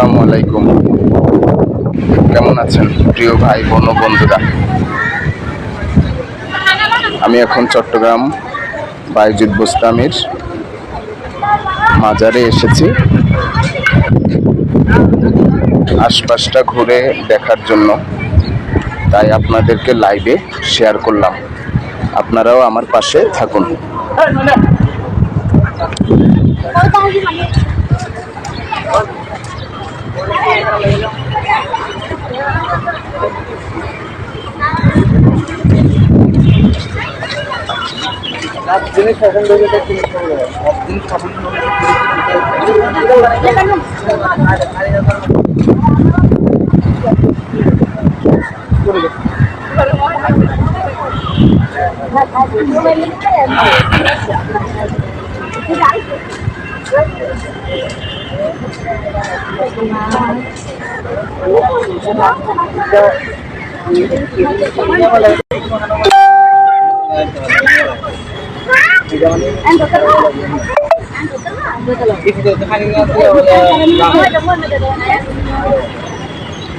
আসসালামু আলাইকুম। কেমন আছেন? প্রিয় ভাই, বোন বন্ধুরা? আমি এখন চট্টগ্রাম বাইজিৎ বোস্তামির মাজারে এসেছি। আশপাশটা ঘুরে দেখার জন্য। তাই আপনাদেরকে লাইভে শেয়ার করলাম। আপনারাও আমার পাশে থাকুন। সব জিনিস ফ্যাশন ডেজে তো কিনে করবে সব জিনিস fashion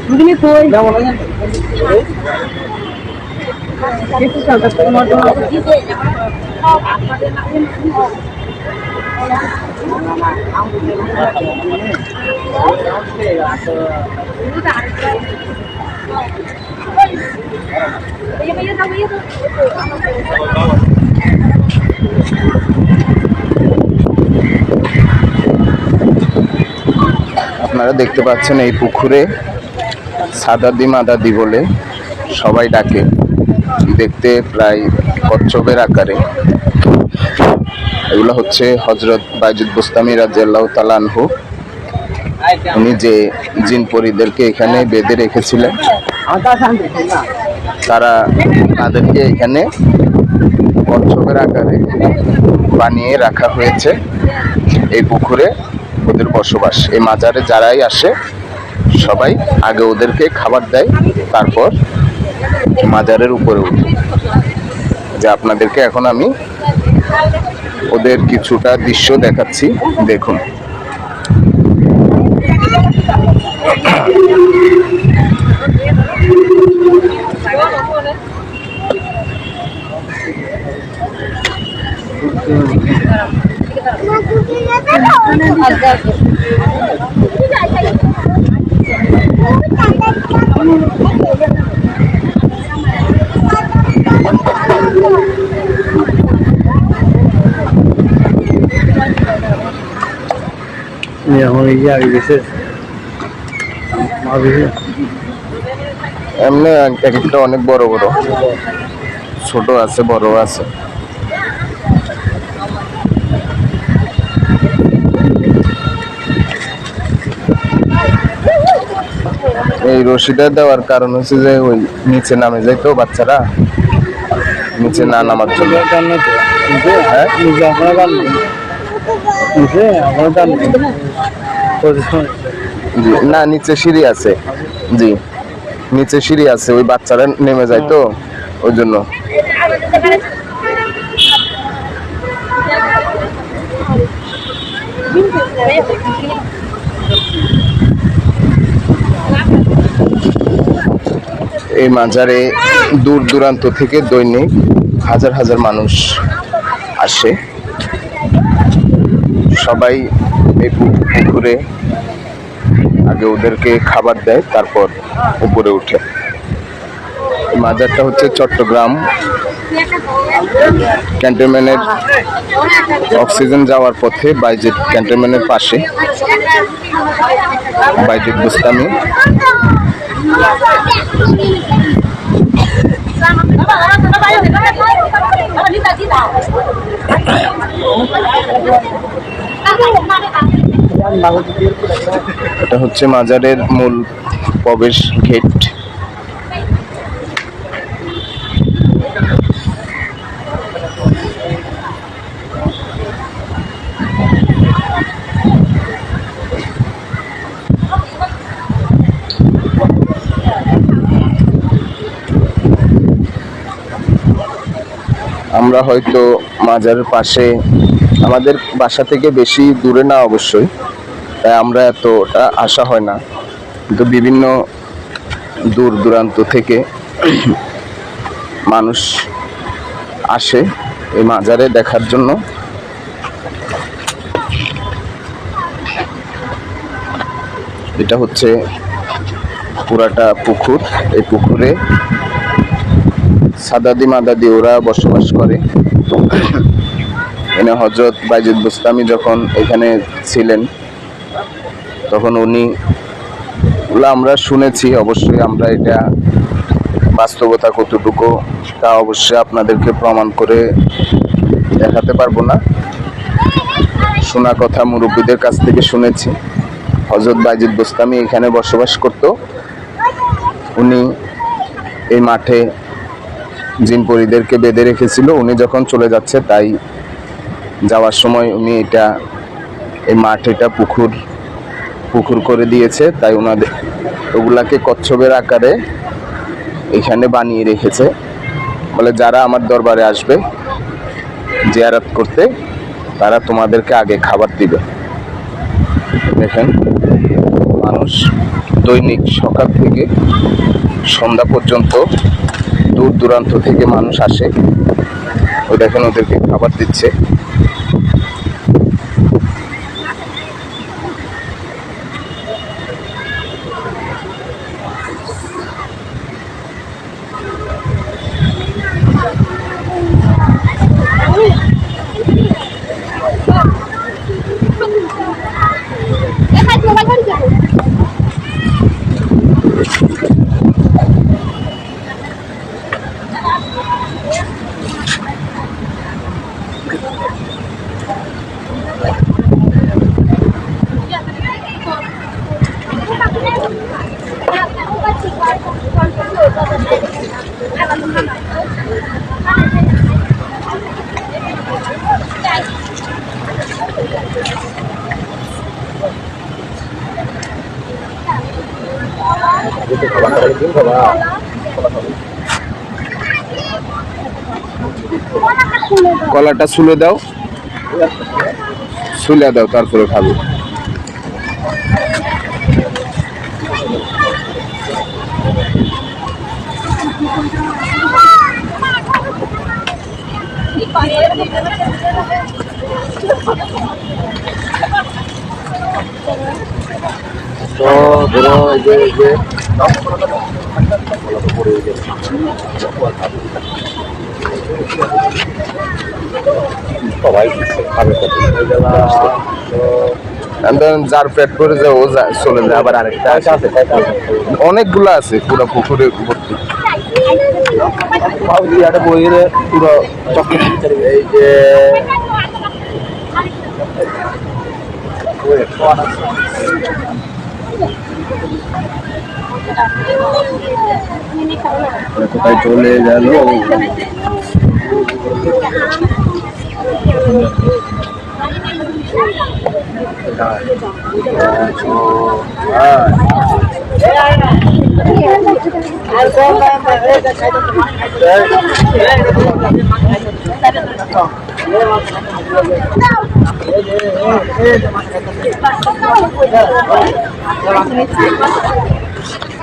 Begini poy. Itu salah. আপনারা দেখতে পাচ্ছেন এই পুকুরে সাদাদি মাদাদি বলে সবাই ডাকে। দেখতে প্রায় কচ্ছপের আকারে। এগুলো হচ্ছে হজরত বাইজুদ বুস্তামি রাজিয়াল্লাহ তালানহু উনি যে জিন পরিদেরকে এখানে বেঁধে রেখেছিলেন, তারা তাদেরকে এখানে কচ্ছপের আকারে বানিয়ে রাখা হয়েছে এই পুকুরে ওদের বসবাস। এই মাজারে যারাই আসে, সবাই আগে ওদেরকে খাবার দেয়, তারপর মাজারের উপরে উঠে। যে আপনাদেরকে এখন আমি ওদের কিছুটা দৃশ্য দেখাচ্ছি দেখুন। এখন এই যে আগে গেছে। এমনি একটা অনেক বড় বড়। ছোট আছে বড় আছে। এই রশিটা দেওয়ার কারণ হচ্ছে যে ওই নিচে নামে যায় তো বাচ্চারা। নিচে না নামার জন্য। হ্যাঁ? না, নিচে সিঁড়ি আছে। জি, নিচে সিঁড়ি আছে, ওই বাচ্চারা নেমে যায় তো, ওই জন্য। এই মাজারে দূর দূরান্ত থেকে দৈনিক হাজার হাজার মানুষ আসে। সবাই এই পুকুরে আগে ওদেরকে খাবার দেয়, তারপর উপরে উঠে মাজারটা হচ্ছে চট্টগ্রাম। ক্যান্টনমেন্টের অক্সিজেন যাওয়ার পথে বাইজেট ক্যান্টনমেন্টের পাশে। বাইজেট বুস্তামি। এটা হচ্ছে মাজারের মূল প্রবেশ গেট। আমরা হয়তো মাজারের পাশে আমাদের বাসা থেকে বেশি দূরে না অবশ্যই। তাই আমরা এতটা আশা হয় না। কিন্তু বিভিন্ন দূর দূরান্ত থেকে মানুষ আসে এই মাজারে দেখার জন্য। এটা হচ্ছে পুরাটা পুকুর। এই পুকুরে সাদাদি মাদাদি ওরা বসবাস করে। এনে হজরত বাইজিদ বুস্তামি যখন এখানে ছিলেন, তখন উনি আমরা শুনেছি, অবশ্যই আমরা এটা বাস্তবতা কতটুকু, তা অবশ্যই আপনাদেরকে প্রমাণ করে দেখাতে পারব না। শোনা কথা মুরব্বীদের কাছ থেকে শুনেছি হজরত বাইজিদ বোস্তামি এখানে বসবাস করত। উনি এই মাঠে জিনপরিদেরকে বেঁধে রেখেছিল, উনি যখন চলে যাচ্ছে তাই যাওয়ার সময় উনি এটা, এই মাঠ, এটা পুকুর পুকুর করে দিয়েছে, তাই ওনাদের ওগুলাকে কচ্ছপের আকারে এখানে বানিয়ে রেখেছে। বলে যারা আমার দরবারে আসবে, জিয়ারাত করতে, তারা তোমাদেরকে আগে খাবার দিবে। দেখেন, মানুষ দৈনিক সকাল থেকে সন্ধ্যা পর্যন্ত, দূর দূরান্ত থেকে মানুষ আসে। ও দেখেন ওদেরকে খাবার দিচ্ছে। কলাটা শুলে দাও। শুলে দাও তারপরে খাবে। তো ধরো এই যে যে যার পেট করে যায় ও চলে যায়। আবার আরেকটা। আছে অনেকগুলো আছে পুরো পুকুরে ভর্তি। পুরো এই যে কোথায় চলে গেল আমারটা হাই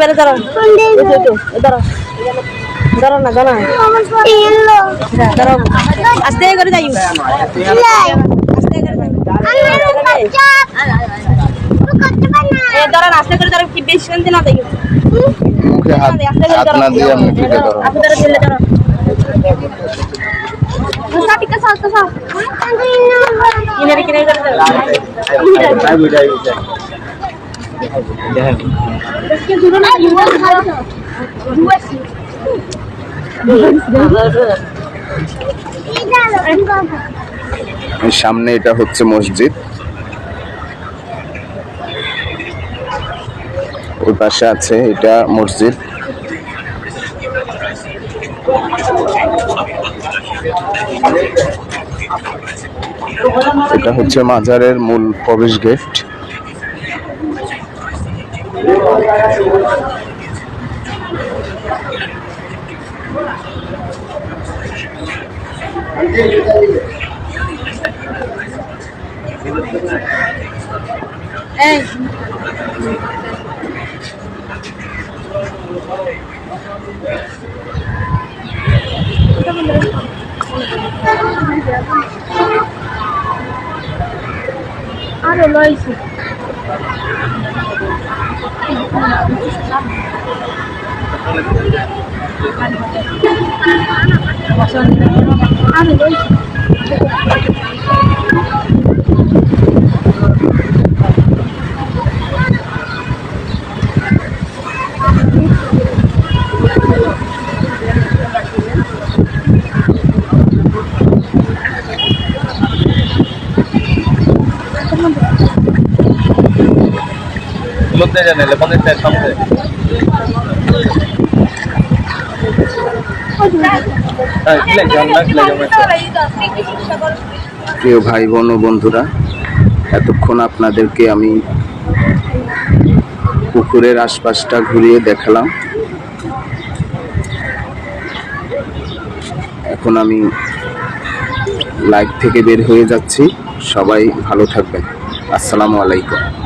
এবারে দাঁড়াও। দাঁড়াও। দাঁড়াও না দাঁড়াও। দাঁড়াও। আস্তে করে যাই। আস্তে করে যাই। আস্তে করে ধরেন কি বেশি শুনতে না দেখি। মুখে হাত হাত না দিয়ে আপনি টিপে ধরো। আস্তে ধরে দিলে ধরো সাটিকা সাল তো সাল কিনারে কিনারে ধরো সামনে এটা হচ্ছে মসজিদ। ওই পাশে আছে এটা মসজিদ। এটা হচ্ছে মাজারের মূল প্রবেশ গেট। এই। আরও লইছি। আমি লইছি হ্যাঁ প্রিয় ভাই, বোন ও বন্ধুরা, এতক্ষণ আপনাদেরকে আমি পুকুরের আশপাশটা ঘুরিয়ে দেখালাম। এখন আমি লাইভ থেকে বের হয়ে যাচ্ছি। সবাই ভালো থাকবেন। আসসালামু আলাইকুম।